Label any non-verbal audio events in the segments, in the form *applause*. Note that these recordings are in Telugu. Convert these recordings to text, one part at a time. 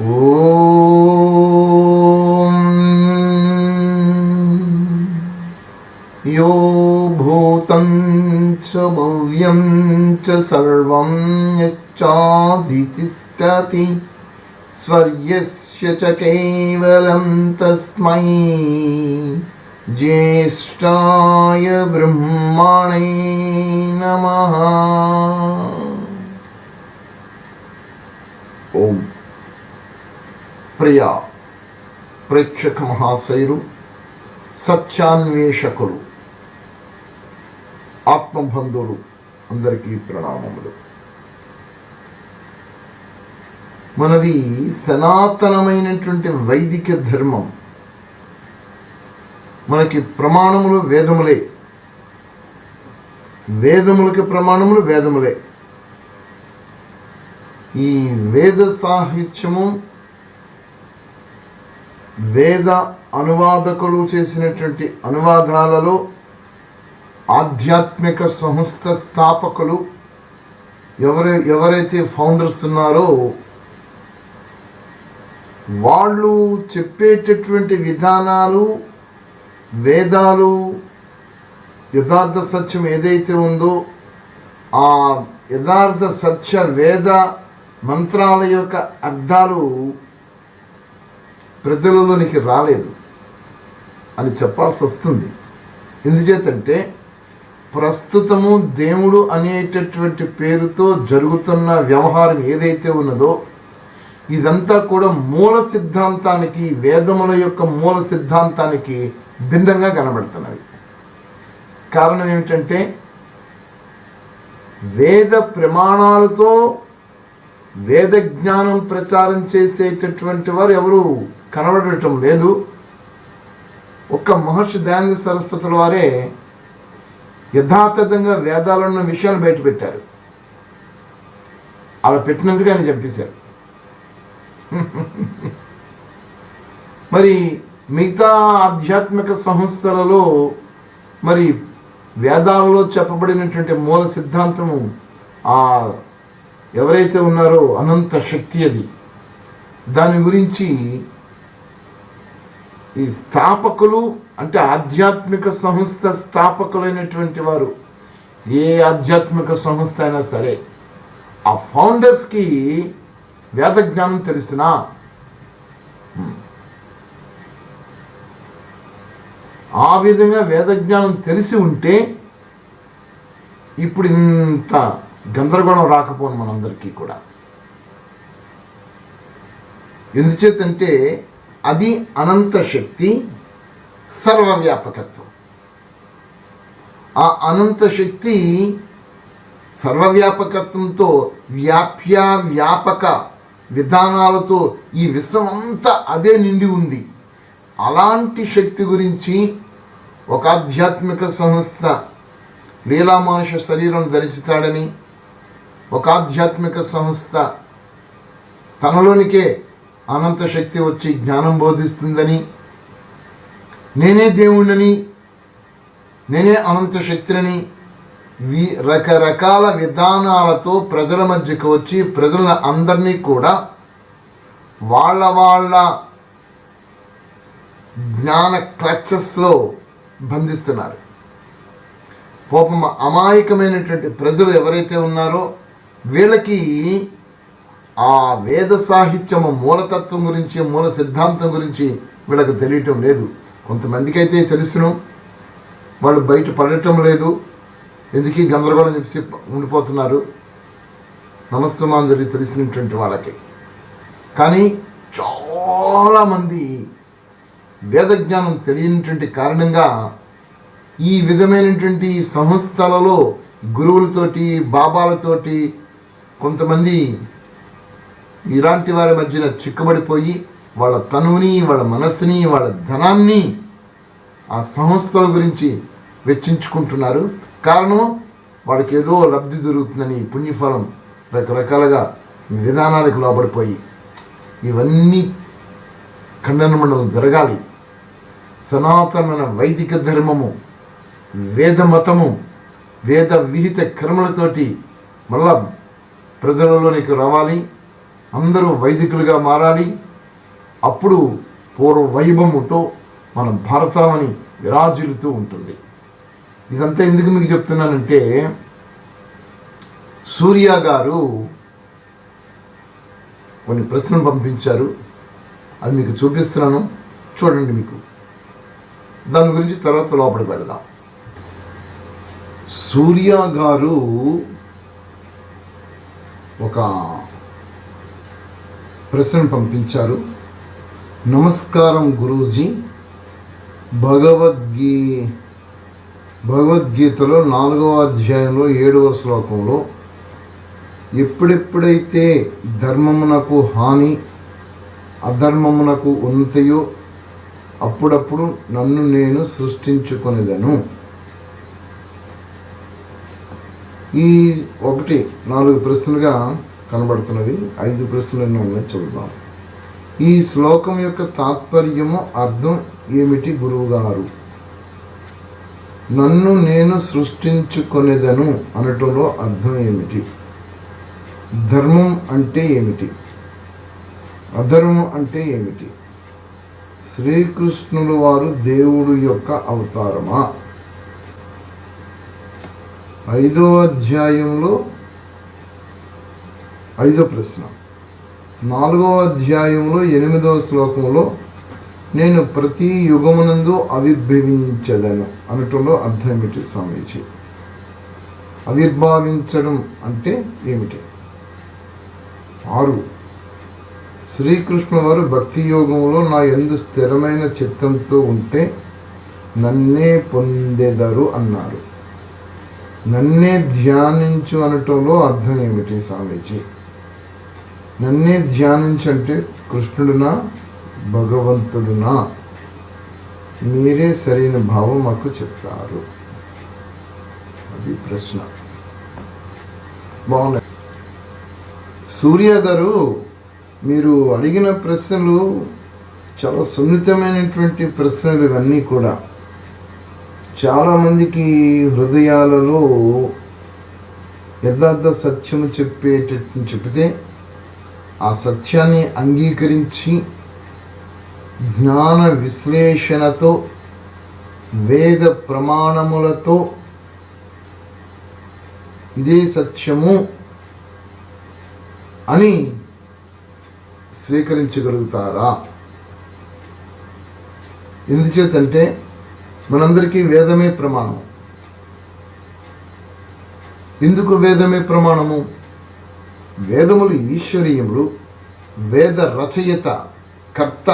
यो भूतं च भव्यं च सर्वं यश्चाधितिष्ठति स्वर्यस्य च केवलं तस्मै ज्येष्ठाय ब्रह्मणे नमः ప్రియ ప్రేక్షక మహాశయులు సత్యాన్వేషకులు ఆత్మబంధువులు అందరికీ ప్రణామములు. మనది సనాతనమైనటువంటి వైదిక ధర్మం. మనకి ప్రమాణములు వేదములే. వేదములకి ప్రమాణములు వేదములే. ఈ వేద సాహిత్యము వేద అనువాదకులు చేసినటువంటి అనువాదాలలో ఆధ్యాత్మిక సంస్థ స్థాపకులు ఎవరు ఎవరైతే ఫౌండర్స్ ఉన్నారో వాళ్ళు చెప్పేటటువంటి విధానాలు వేదాలు యథార్థ సత్యం ఏదైతే ఉందో ఆ యథార్థ సత్య వేద మంత్రాల యొక్క అర్థాలు ప్రజలలోనికి రాలేదు అని చెప్పాల్సి వస్తుంది. ఎందుచేతంటే ప్రస్తుతము దేవుడు అనేటటువంటి పేరుతో జరుగుతున్న వ్యవహారం ఏదైతే ఉన్నదో ఇదంతా కూడా మూల సిద్ధాంతానికి వేదముల యొక్క మూల సిద్ధాంతానికి భిన్నంగా కనబడుతున్నవి కారణం ఏమిటంటే వేద ప్రమాణాలతో వేద జ్ఞానం ప్రచారం చేసేటటువంటి వారు ఎవరు కనబడటం లేదు. ఒక్క మహర్షి దయానంద సరస్వతుల వారే యథాతథంగా వేదాలున్న విషయాలు బయటపెట్టారు అలా పెట్టినందుకు ఆయన చంపేశారు. మరి మిగతా ఆధ్యాత్మిక సంస్థలలో మరి వేదాలలో చెప్పబడినటువంటి మూల సిద్ధాంతము ఆ ఎవరైతే ఉన్నారో అనంత శక్తి అది. దాని గురించి ఈ స్థాపకులు అంటే ఆధ్యాత్మిక సంస్థ స్థాపకులైనటువంటి వారు ఏ ఆధ్యాత్మిక సంస్థ అయినా సరే ఆ ఫౌండర్స్కి వేద జ్ఞానం తెలిసినా ఆ విధంగా వేద జ్ఞానం తెలిసి ఉంటే ఇప్పుడు ఇంత గందరగోళం రాకపోను మనందరికీ కూడా. ఎందుచేతంటే అది అనంత శక్తి సర్వవ్యాపకత్వం. ఆ అనంత శక్తి సర్వవ్యాపకత్వంతో వ్యాప్య వ్యాపక విధానాలతో ఈ విశ్వం అంతా అదే నిండి ఉంది. అలాంటి శక్తి గురించి ఒక ఆధ్యాత్మిక సంస్థ లీలామానుష శరీరం ధరించుతాడని ఒక ఆధ్యాత్మిక సంస్థ తనలోనికే అనంత శక్తి వచ్చి జ్ఞానం బోధిస్తుందని నేనే దేవుణ్ణని నేనే అనంత శక్తిని వి రకరకాల విధానాలతో ప్రజల మధ్యకు వచ్చి ప్రజల అందరినీ కూడా వాళ్ళ వాళ్ళ జ్ఞాన క్లచెస్లో బంధిస్తున్నారు. పాపం అమాయకమైనటువంటి ప్రజలు ఎవరైతే ఉన్నారో వీళ్ళకి ఆ వేద సాహిత్యము మూలతత్వం గురించి మూల సిద్ధాంతం గురించి వీళ్ళకి తెలియటం లేదు. కొంతమందికి అయితే తెలుసును. వాళ్ళు బయట పడటం లేదు. ఎందుకీ గందరగోళం చెప్పి ఉండిపోతున్నారు. నమస్తమాంజలి తెలిసినటువంటి వాళ్ళకి. కానీ చాలామంది వేద జ్ఞానం తెలియనటువంటి కారణంగా ఈ విధమైనటువంటి సంస్థలలో గురువులతోటి బాబాలతోటి కొంతమంది ఇలాంటి వారి మధ్యన చిక్కబడిపోయి వాళ్ళ తనువుని వాళ్ళ మనస్సుని వాళ్ళ ధనాన్ని ఆ సంస్థల గురించి వెచ్చించుకుంటున్నారు. కారణం వాళ్ళకి ఏదో లబ్ధి దొరుకుతుందని పుణ్యఫలం రకరకాలుగా విధానాలకు లోబడిపోయి ఇవన్నీ ఖండన మండలం జరగాలి. సనాతనమైన వైదిక ధర్మము వేద మతము వేద విహిత క్రమలతోటి మళ్ళా ప్రజలలోనికి రావాలి. అందరూ వైదికులుగా మారాలి. అప్పుడు పూర్వ వైభవముతో మన భారతావని విరాజిల్లుతూ ఉంటుంది. ఇదంతా ఎందుకు మీకు చెప్తున్నానంటే సూర్య గారు కొన్ని ప్రశ్నలు పంపించారు. అది మీకు చూపిస్తున్నాను. చూడండి మీకు. దాని గురించి తర్వాత లోపలికి వెళ్దాం. సూర్య గారు ఒక ప్రశ్న పంపించారు. నమస్కారం గురూజీ. భగవద్గీ భగవద్గీతలో నాలుగవ అధ్యాయంలో ఏడవ శ్లోకంలో ఎప్పుడెప్పుడైతే ధర్మమునకు హాని అధర్మమునకు ఉన్నతయో అప్పుడప్పుడు నన్ను నేను సృష్టించుకొనిదను. ఈ ఒకటి నాలుగు ప్రశ్నలుగా కనబడుతున్నది. ఐదు ప్రశ్నలు ఎన్నో ఉన్నాయి చూద్దాం ఈ శ్లోకం యొక్క తాత్పర్యము అర్థం ఏమిటి గురువుగారు? నన్ను నేను సృష్టించుకొనేదను అనటంలో అర్థం ఏమిటి? ధర్మం అంటే ఏమిటి? అధర్మం అంటే ఏమిటి? శ్రీకృష్ణులు వారు దేవుడు యొక్క అవతారమా? ఐదో అధ్యాయంలో ఐదో ప్రశ్న. నాలుగో అధ్యాయంలో ఎనిమిదవ శ్లోకంలో నేను ప్రతి యుగమునందు ఆవిర్భవించదను అనటంలో అర్థం ఏమిటి స్వామీజీ? ఆవిర్భావించడం అంటే ఏమిటి? ఆరు. శ్రీకృష్ణ వారు భక్తి యోగంలో నా ఎందు స్థిరమైన చిత్తంతో ఉంటే నన్నే పొందెదరు అన్నారు. నన్నే ధ్యానించు అనటంలో అర్థం ఏమిటి స్వామీజీ? నన్నే ధ్యానించంటే కృష్ణుడునా భగవంతుడునా? మీరే సరైన భావం మాకు చెప్తారు అది ప్రశ్న. బాగున్నాయి. సూర్య గారు మీరు అడిగిన ప్రశ్నలు చాలా సున్నితమైనటువంటి ప్రశ్నలు ఇవన్నీ కూడా. చాలామందికి హృదయాలలో యథార్థ సత్యము చెప్పేటట్టు చెబితే ఆ సత్యాన్ని అంగీకరించి జ్ఞాన విశ్లేషణతో వేద ప్రమాణములతో ఇదే సత్యము అని స్వీకరించగలుగుతారా? ఎందుచేతంటే మనందరికీ వేదమే ప్రమాణం. ఎందుకు వేదమే ప్రమాణము? వేదములు ఈశ్వరీయములు వేద రచయిత కర్త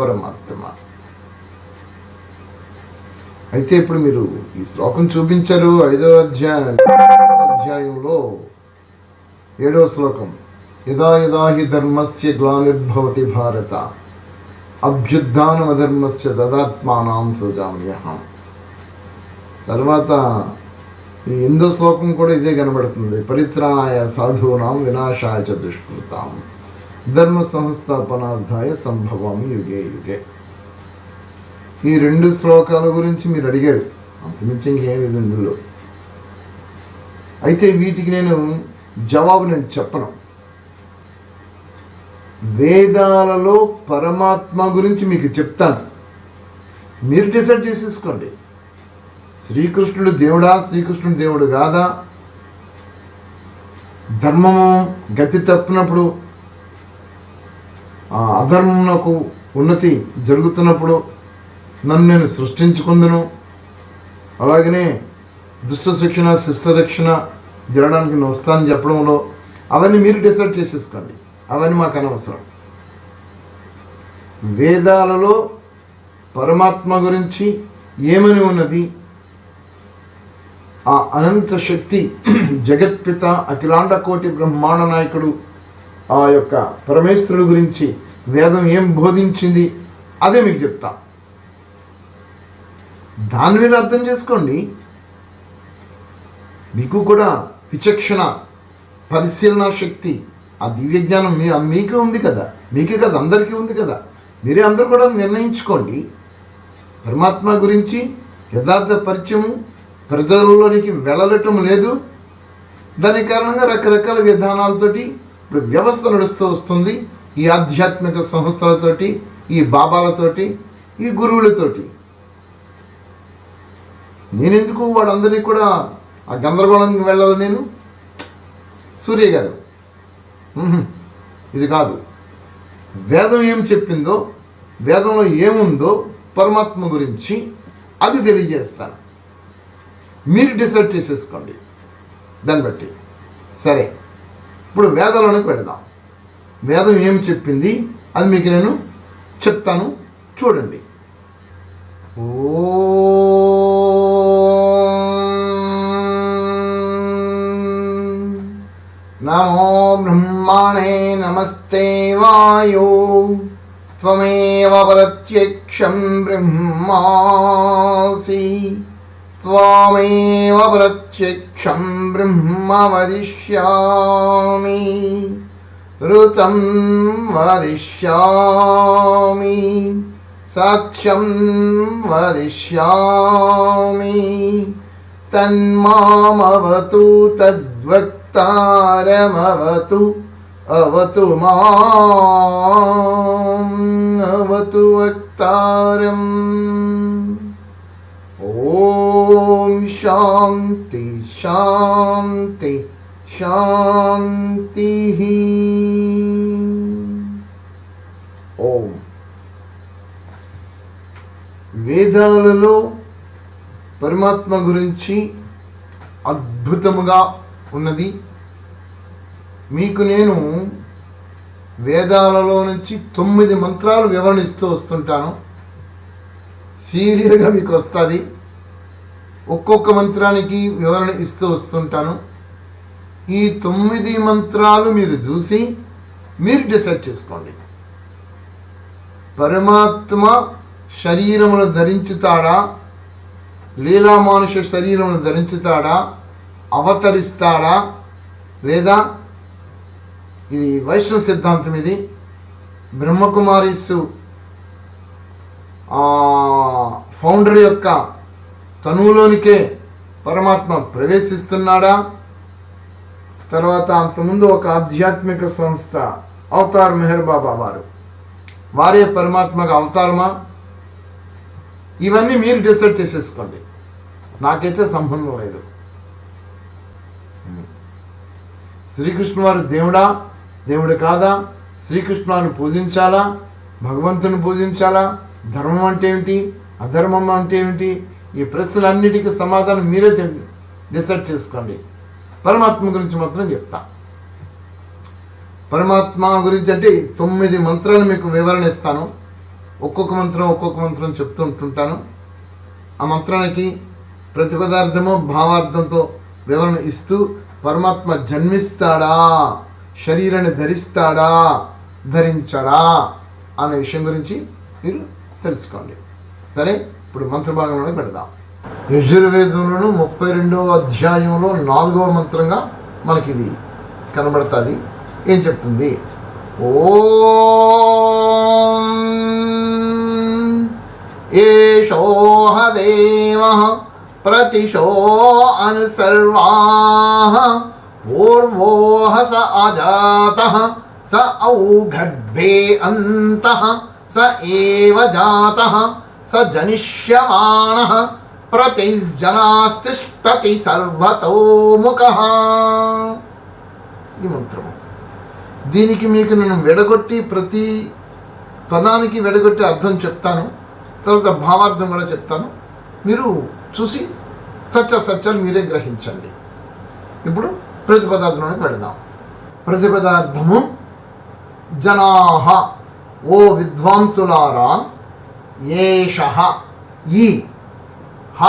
పరమాత్మ. అయితే ఇప్పుడు మీరు ఈ శ్లోకం చూపించారు ఐదో అధ్యాయం అధ్యాయంలో ఏడవ శ్లోకం. యదా యదా హి ధర్మస్య గ్లానిర్భవతి భారత. అభ్యుత్నమధర్మస్య దదాత్మానం సజామ్యహం తర్వాత ఈ ఎందో శ్లోకం కూడా ఇదే కనబడుతుంది. పరిత్రాణాయ సాధూనాం వినాశాయ చ దుష్కృతాం। ధర్మ సంస్థాపనార్థాయ సంభవం యుగే యుగే। ఈ రెండు శ్లోకాల గురించి మీరు అడిగారు. అంతమించి ఇంకేం ఇందులో. అయితే వీటికి నేను జవాబు నేను చెప్పను. వేదాలలో పరమాత్మ గురించి మీకు చెప్తాను. మీరు డిసైడ్ చేసేసుకోండి. శ్రీకృష్ణుడు దేవుడా శ్రీకృష్ణుడు దేవుడు కాదా? ధర్మము గతి తప్పినప్పుడు ఆ అధర్మమునకు ఉన్నతి జరుగుతున్నప్పుడు నన్ను నేను సృష్టించుకుందును. అలాగనే దుష్ట శిక్షణ శిష్ట రక్షణ జరగడానికి నేను వస్తానని చెప్పడంలో అవన్నీ మీరు డిసైడ్ చేసేసుకోండి. అవన్నీ మాకు అనవసరం. వేదాలలో పరమాత్మ గురించి ఏమని ఉన్నది? ఆ అనంత శక్తి *clears throat* జగత్పిత అఖిలాండ కోటి బ్రహ్మాండ నాయకుడు ఆ యొక్క పరమేశ్వరుడు గురించి వేదం ఏం బోధించింది? అదే మీకు చెప్తా. దాని మీద అర్థం చేసుకోండి. మీకు కూడా విచక్షణ పరిశీలన శక్తి ఆ దివ్య జ్ఞానం మీ మీకు ఉంది కదా. మీకే కదా. అందరికీ ఉంది కదా. మీరే అందరూ కూడా నిర్ణయించుకోండి. పరమాత్మ గురించి యథార్థ పరిచయము ప్రజల్లోనికి వెళ్ళటం లేదు. దాని కారణంగా రకరకాల విధానాలతోటి ఇప్పుడు వ్యవస్థ నడుస్తూ వస్తుంది. ఈ ఆధ్యాత్మిక సంస్థలతోటి ఈ బాబాలతోటి ఈ గురువులతోటి. నేనెందుకు వాళ్ళందరినీ కూడా ఆ గందరగోళానికి వెళ్ళాలి నేను? సూర్య గారు. ఇది కాదు. వేదం ఏం చెప్పిందో వేదంలో ఏముందో పరమాత్మ గురించి అది తెలియజేస్తాను. మీరు డిసైడ్ చేసేసుకోండి. దాన్ని బట్టి. సరే. ఇప్పుడు వేదంలోనికి పెడదాం వేదం ఏమి చెప్పింది? అది మీకు నేను చెప్తాను. చూడండి. ఓ नमो ब्रह्माणे नमस्ते वायो। त्वमेव प्रत्यक्षं ब्रह्मासि। त्वामेव प्रत्यक्षं ब्रह्म वदिष्यामि ऋतं वदिष्यामि। सत्यं वदिष्यामि। तन्मामवतु तद्वत् అవతు మాం అవతు వక్తారం. ఓం శాంతి శాంతి శాంతి. ఓం. వేదాలలో పరమాత్మ గురించి అద్భుతముగా ఉన్నది. మీకు నేను వేదాలలో నుంచి తొమ్మిది మంత్రాలు వివరణిస్తూ వస్తుంటాను. సీరియల్గా మీకు వస్తుంది. ఒక్కొక్క మంత్రానికి వివరణ ఇస్తూ వస్తుంటాను. ఈ తొమ్మిది మంత్రాలు మీరు చూసి మీరు డిసైడ్ చేసుకోండి. పరమాత్మ శరీరమును ధరించుతాడా? లీలా మానుష శరీరమును ధరించుతాడా? అవతరిస్తాడా లేదా? ఇది వైష్ణవ సిద్ధాంతం ఇది. బ్రహ్మకుమారిస్సు ఫౌండర్ యొక్క తనువులోనికే పరమాత్మ ప్రవేశిస్తున్నాడా? తర్వాత అంతకుముందు ఒక ఆధ్యాత్మిక సంస్థ అవతార్ మెహర్ బాబా వారు. వారే పరమాత్మగా అవతారమా? ఇవన్నీ మీరు డిసైడ్ చేసేసుకోండి. నాకైతే సంబంధం లేదు. శ్రీకృష్ణ వారు దేవుడా దేవుడు కాదా? శ్రీకృష్ణుని పూజించాలా? భగవంతుని పూజించాలా? ధర్మం అంటే ఏమిటి? అధర్మం అంటే ఏమిటి? ఈ ప్రశ్నలన్నిటికీ సమాధానం మీరే తెలి- డిసైడ్ చేసుకోండి. పరమాత్మ గురించి మాత్రం చెప్తా. పరమాత్మ గురించి అంటే తొమ్మిది మంత్రాలు మీకు వివరణ ఇస్తాను. ఒక్కొక్క మంత్రం ఒక్కొక్క మంత్రం చెప్తూ ఉంటుంటాను. ఆ మంత్రానికి ప్రతి పదార్థము భావార్థంతో వివరణ ఇస్తూ పరమాత్మ జన్మిస్తాడా? శరీరాన్ని ధరిస్తాడా? ధరించడా? అనే విషయం గురించి మీరు తెలుసుకోండి. సరే ఇప్పుడు మంత్రభాగంలోనే పెడదాం. యజుర్వేదంలోను ముప్పై రెండవ అధ్యాయంలో నాలుగవ మంత్రంగా మనకి ఇది కనబడుతుంది. ఏం చెప్తుంది? ఓ ఏషోహ దేవ प्रतिशो अनुसर्वाः పూర్వోహ స అజాతః స ఔఘడ్భే अन्तः స ఏవ जातः స जनिष्यमाणः ప్రతిజనాస్తిష్టతి సర్వతోముఖः ఈ మంత్రము. దీనికి మీకు నేను విడగొట్టి ప్రతి పదానికి విడగొట్టి అర్థం చెప్తాను. తర్వాత భావార్థం కూడా చెప్తాను. మీరు చూసి సత్య సత్యాలు మీరే గ్రహించండి. ఇప్పుడు ప్రతిపదార్థంలోకి వెళదాం. ప్రతిపదార్థము జనాహ ఓ విద్వాంసులారా ఏష ఈ హ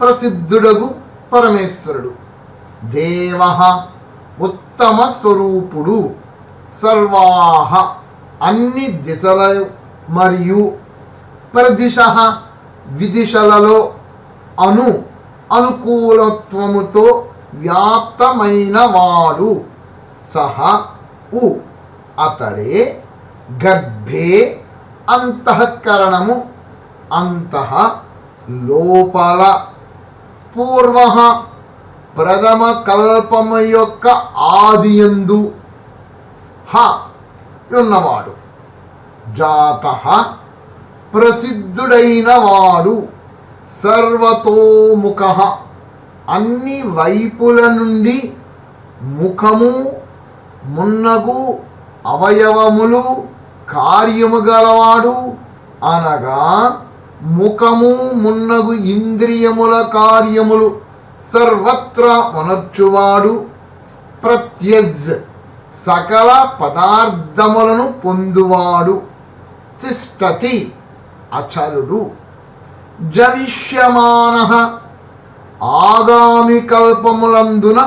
ప్రసిద్ధుడగు పరమేశ్వరుడు దేవ ఉత్తమ స్వరూపుడు సర్వాహ అన్ని దిశల మరియు ప్రదిశ విదిశలలో అను అనుకూలత్వముతో వ్యాప్తమైన వాడు సహ ఉ. అతడే గర్భే అంతఃకరణము. అంతః లోపల. పూర్వ ప్రథమ కల్పము యొక్క ఆదియందు. హ ఉన్నవాడు. జాత ప్రసిద్ధుడైన వాడు సర్వతోముఖ. అన్ని వైపుల నుండి ముఖము మున్నగు అవయవములు కార్యము గలవాడు అనగా ముఖము మున్నగు ఇంద్రియముల కార్యములు సర్వత్రా మనర్చువాడు ప్రత్యజ్ సకల పదార్థములను పొందువాడు. తిష్టతి అచలుడు జవిష్యమాన ఆగామి కల్పములందున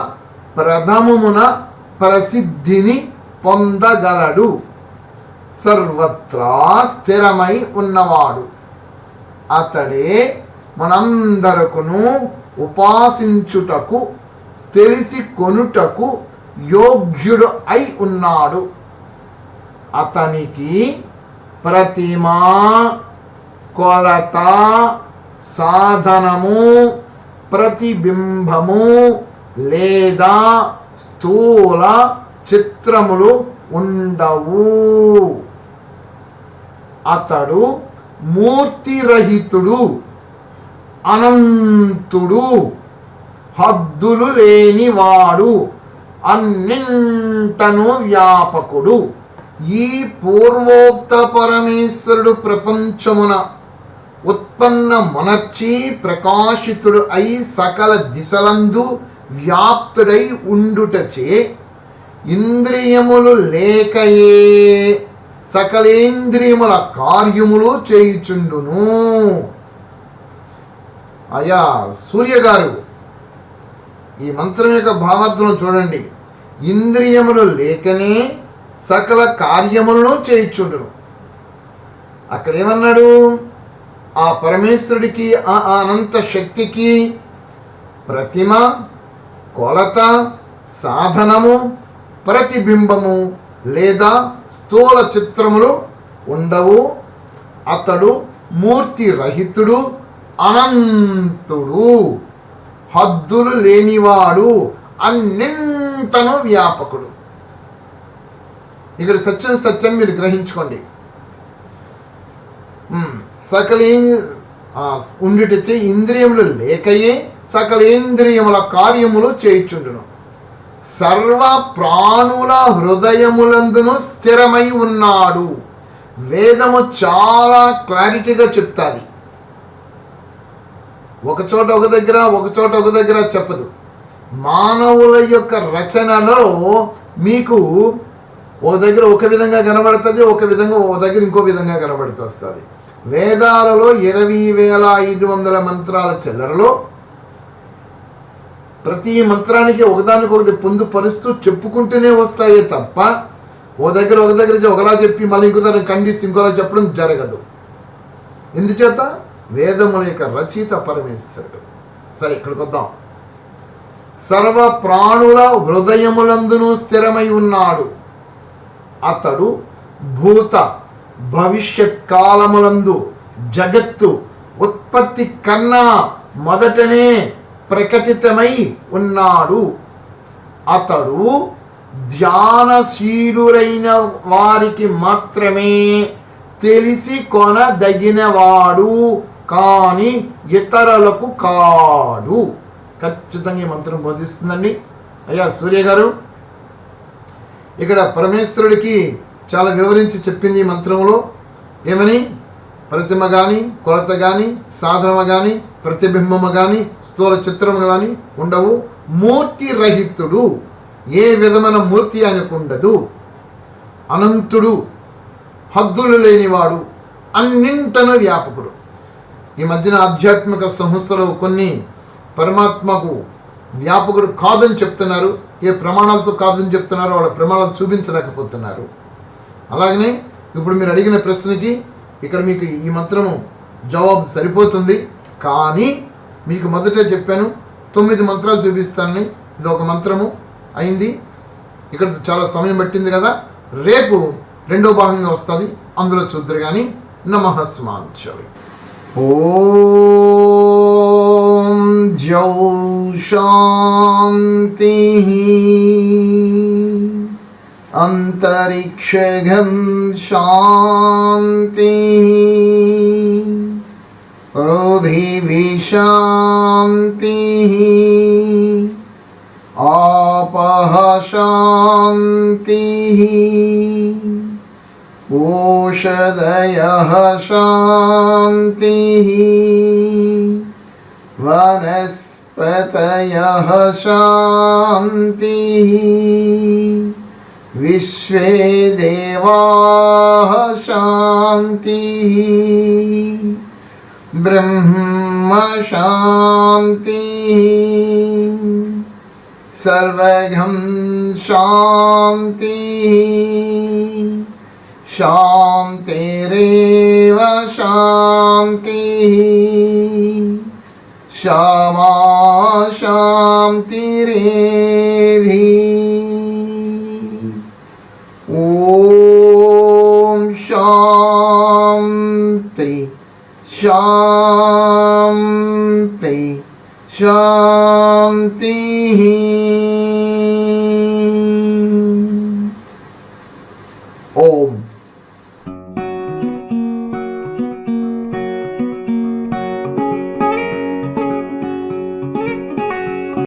ప్రథమమున ప్రసిద్ధిని పొందగలడు. సర్వత్రా స్థిరమై ఉన్నవాడు. అతడే మనందరకును ఉపాసించుటకు తెలిసి కొనుటకు యోగ్యుడు అయి ఉన్నాడు. అతనికి ప్రతిమా కొలత సాధనము ప్రతిబింబము లేదా స్థూల చిత్రములు ఉండవు. అతడు మూర్తిరహితుడు అనంతుడు హద్దులు లేనివాడు అన్నింటను వ్యాపకుడు. ఈ పూర్వోక్త పరమేశ్వరుడు ప్రపంచమున ఉత్పన్న మనర్చి ప్రకాశితుడు అయి సకల దిశలందు వ్యాప్తుడై ఉండుటచే ఇంద్రియములు లేకయే సకలేంద్రియముల కార్యములు చేయుచుండును. అయ్యా సూర్యగారు ఈ మంత్రం యొక్క భావార్థం చూడండి. ఇంద్రియములు లేకనే సకల కార్యములను చేయుచుండును. అక్కడేమన్నాడు? ఆ పరమేశ్వరుడికి ఆ అనంత శక్తికి ప్రతిమ కొలత సాధనము ప్రతిబింబము లేదా స్థూల చిత్రములు ఉండవు. అతడు మూర్తి రహితుడు అనంతుడు హద్దులు లేనివాడు అన్నింటను వ్యాపకుడు. ఇక్కడ సత్యం సత్యం మీరు గ్రహించుకోండి. సకలేంద్రి సకలే ఇంద్రియములు లేకయే సకలేంద్రియముల కార్యములు చేయుచుండును. సర్వ ప్రాణుల హృదయములందును స్థిరమై ఉన్నాడు. వేదము చాలా క్లారిటీగా చెప్తాది. ఒక చోట ఒక దగ్గర ఒక చోట ఒక దగ్గర చెప్పదు. మానవుల యొక్క రచనలో మీకు ఒక దగ్గర ఒక విధంగా కనబడుతుంది ఒక విధంగా ఒక దగ్గర ఇంకో విధంగా కనబడుతూ వస్తుంది వేదాలలో ఇరవై వేల ఐదు వందల మంత్రాల చిల్లరలో ప్రతి మంత్రానికి ఒకదానికొకటి పొందుపరుస్తూ చెప్పుకుంటూనే వస్తాయే తప్ప ఓ దగ్గర ఒక దగ్గర ఒకలా చెప్పి మళ్ళీ ఇంకో దగ్గర ఖండిస్తూ ఇంకోలా చెప్పడం జరగదు. ఎందుచేత? వేదముల యొక్క రచయిత పరమేశ్వరుడు. సరే ఇక్కడికి వద్దాం. సర్వ ప్రాణుల హృదయములందును స్థిరమై ఉన్నాడు. అతడు భూత. భవిష్యత్ కాలములందు జగత్తు ఉత్పత్తి కన్నా మొదటనే ప్రకటితమై ఉన్నాడు. అతడు ధ్యానశీలురైన వారికి మాత్రమే తెలిసి కొనదగినవాడు కానీ ఇతరులకు కాడు. ఖచ్చితంగా ఈ మంత్రం బోధిస్తుందండి. అయ్యా సూర్య గారు ఇక్కడ పరమేశ్వరుడికి చాలా వివరించి చెప్పింది ఈ మంత్రంలో. ఏమని? ప్రతిమ కానీ కొలత కానీ సాధనమ కానీ ప్రతిబింబము కానీ స్థూల చిత్రము కానీ ఉండవు. మూర్తి రహితుడు ఏ విధమైన మూర్తి ఆయనకు ఉండదు అనంతుడు హద్దులు లేనివాడు అన్నింటను వ్యాపకుడు. ఈ మధ్యన ఆధ్యాత్మిక సంస్థలు కొన్ని పరమాత్మకు వ్యాపకుడు కాదని చెప్తున్నారు. ఏ ప్రమాణాలతో కాదని చెప్తున్నారో వాళ్ళ ప్రమాణాలు చూపించలేకపోతున్నారు. అలాగనే ఇప్పుడు మీరు అడిగిన ప్రశ్నకి ఇక్కడ మీకు ఈ మంత్రము జవాబు సరిపోతుంది. కానీ మీకు మొదటే చెప్పాను తొమ్మిది మంత్రాలు చూపిస్తానని. ఇది ఒక మంత్రము అయింది. ఇక్కడ చాలా సమయం పట్టింది కదా. రేపు రెండో భాగంగా వస్తుంది. అందులో చూద్దరు కానీ నమస్మాంచవి ఓం జౌ శాంతి. अन्तरिक्षघं शान्तिः। पृथिवीशान्तिः आपः शान्तिः। ओषधयः शान्तिः। वनस्पतयः शान्तिः विश्वे देवाः शान्तिः ब्रह्मशान्तिः सर्वघं शान्तिः शान्तिरेव शान्तिः क्षमा शान्तिरेधि शान्ति शान्तिः